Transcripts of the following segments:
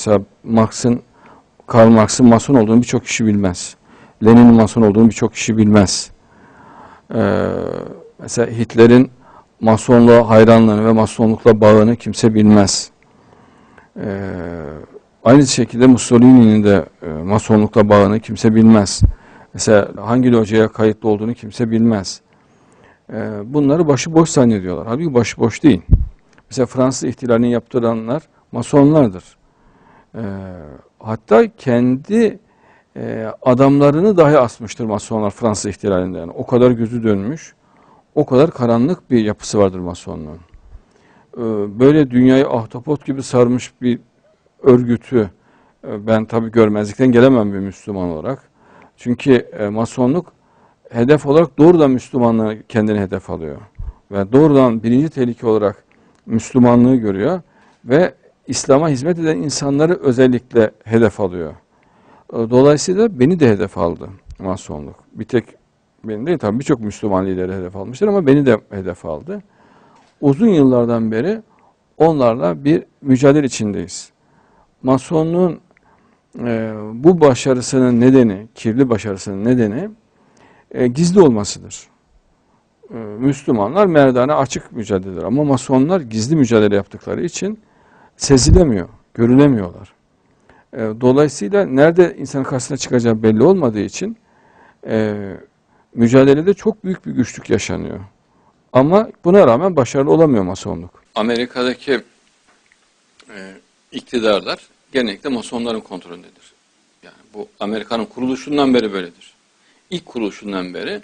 Mesela Marx'ın, Karl Marx'ın mason olduğunu birçok kişi bilmez. Lenin'in mason olduğunu birçok kişi bilmez. Ee, mesela Hitler'in masonluğa hayranlığını ve masonlukla bağını kimse bilmez. Ee, aynı şekilde Mussolini'nin de e, masonlukla bağını kimse bilmez. Mesela hangi locaya kayıtlı olduğunu kimse bilmez. Ee, bunları başıboş zannediyorlar. Halbuki başıboş değil. Mesela Fransız ihtilalini yaptıranlar masonlardır. Ee, hatta kendi e, adamlarını dahi asmıştır masonlar Fransız ihtilalinde. Yani o kadar gözü dönmüş, o kadar karanlık bir yapısı vardır masonluğun. Ee, böyle dünyayı ahtapot gibi sarmış bir örgütü e, ben tabii görmezlikten gelemem bir Müslüman olarak. Çünkü e, masonluk hedef olarak doğrudan Müslümanlığı kendine hedef alıyor. Ve doğrudan birinci tehlike olarak Müslümanlığı görüyor ve İslam'a hizmet eden insanları özellikle hedef alıyor. E, Dolayısıyla beni de hedef aldı masonluk. Bir tek beni değil tabii birçok Müslüman lideri hedef almıştır ama beni de hedef aldı. Uzun yıllardan beri onlarla bir mücadele içindeyiz. Masonluğun e, bu başarısının nedeni, kirli başarısının nedeni e, gizli olmasıdır. E, Müslümanlar merdane açık mücadeleler ama masonlar gizli mücadele yaptıkları için sezilemiyor, görülemiyorlar. E, dolayısıyla nerede insanın karşısına çıkacağı belli olmadığı için e, mücadelede çok büyük bir güçlük yaşanıyor. Ama buna rağmen başarılı olamıyor masonluk. Amerika'daki e, iktidarlar genellikle masonların kontrolündedir. Yani bu Amerika'nın kuruluşundan beri böyledir. İlk kuruluşundan beri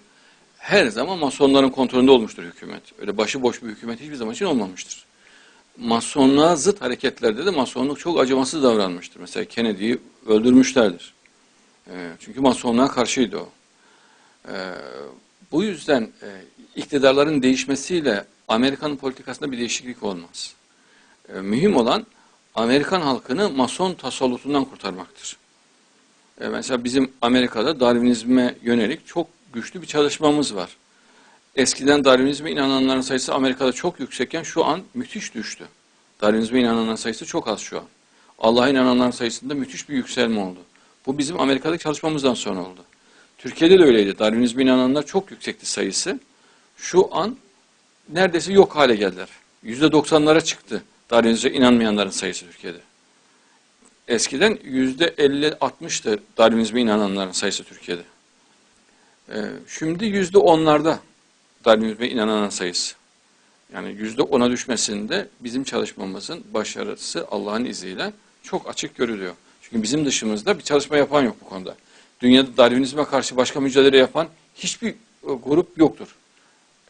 her zaman masonların kontrolünde olmuştur hükümet. Öyle başıboş bir hükümet hiçbir zaman için olmamıştır. Masonluğa zıt hareketlerde de masonluk çok acımasız davranmıştır. Mesela Kennedy'yi öldürmüşlerdir. E, çünkü masonluğa karşıydı o. E, bu yüzden e, iktidarların değişmesiyle Amerikan politikasında bir değişiklik olmaz. E, mühim olan Amerikan halkını mason tasallutundan kurtarmaktır. E, mesela bizim Amerika'da Darwinizme yönelik çok güçlü bir çalışmamız var. Eskiden Darwinizme inananların sayısı Amerika'da çok yüksekken şu an müthiş düştü. Darwinizme inananların sayısı çok az şu an. Allah'a inananların sayısında müthiş bir yükselme oldu. Bu bizim Amerika'daki çalışmamızdan sonra oldu. Türkiye'de de öyleydi. Darwinizme inananlar çok yüksekti sayısı. Şu an neredeyse yok hale geldiler. %90'lara çıktı Darwinizme inanmayanların sayısı Türkiye'de. Eskiden %50-60'tı Darwinizme inananların sayısı Türkiye'de. Ee, şimdi %10'larda talibimiz ve inanan sayısı. Yani yüzde ona düşmesinde bizim çalışmamızın başarısı Allah'ın izniyle çok açık görülüyor. Çünkü bizim dışımızda bir çalışma yapan yok bu konuda. Dünyada Darwinizme karşı başka mücadele yapan hiçbir e, grup yoktur.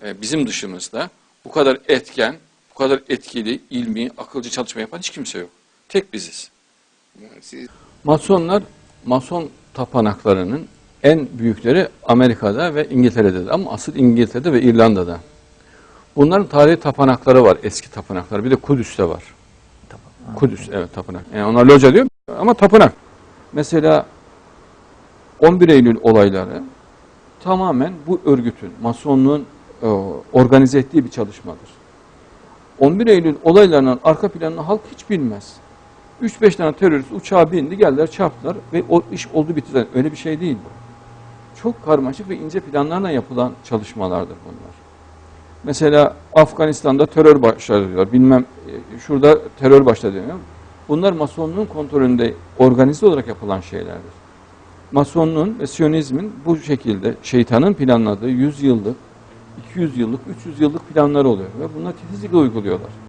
E, bizim dışımızda bu kadar etken, bu kadar etkili, ilmi, akılcı çalışma yapan hiç kimse yok. Tek biziz. Masonlar, Mason tapanaklarının en büyükleri Amerika'da ve İngiltere'de ama asıl İngiltere'de ve İrlanda'da. Bunların tarihi tapınakları var, eski tapınaklar. Bir de Kudüs'te var. Kudüs, evet tapınak. Yani onlar loca diyor ama tapınak. Mesela 11 Eylül olayları tamamen bu örgütün, masonluğun e, organize ettiği bir çalışmadır. 11 Eylül olaylarının arka planını halk hiç bilmez. 3-5 tane terörist uçağa bindi, geldiler çarptılar ve o iş oldu bitti. Öyle bir şey değil bu. Çok karmaşık ve ince planlarla yapılan çalışmalardır bunlar. Mesela Afganistan'da terör başladı diyorlar. Bilmem e, şurada terör başladı diyor. Bunlar masonluğun kontrolünde organize olarak yapılan şeylerdir. Masonluğun ve Siyonizmin bu şekilde şeytanın planladığı 100 yıllık, 200 yıllık, 300 yıllık planları oluyor ve bunlar titizlikle uyguluyorlar.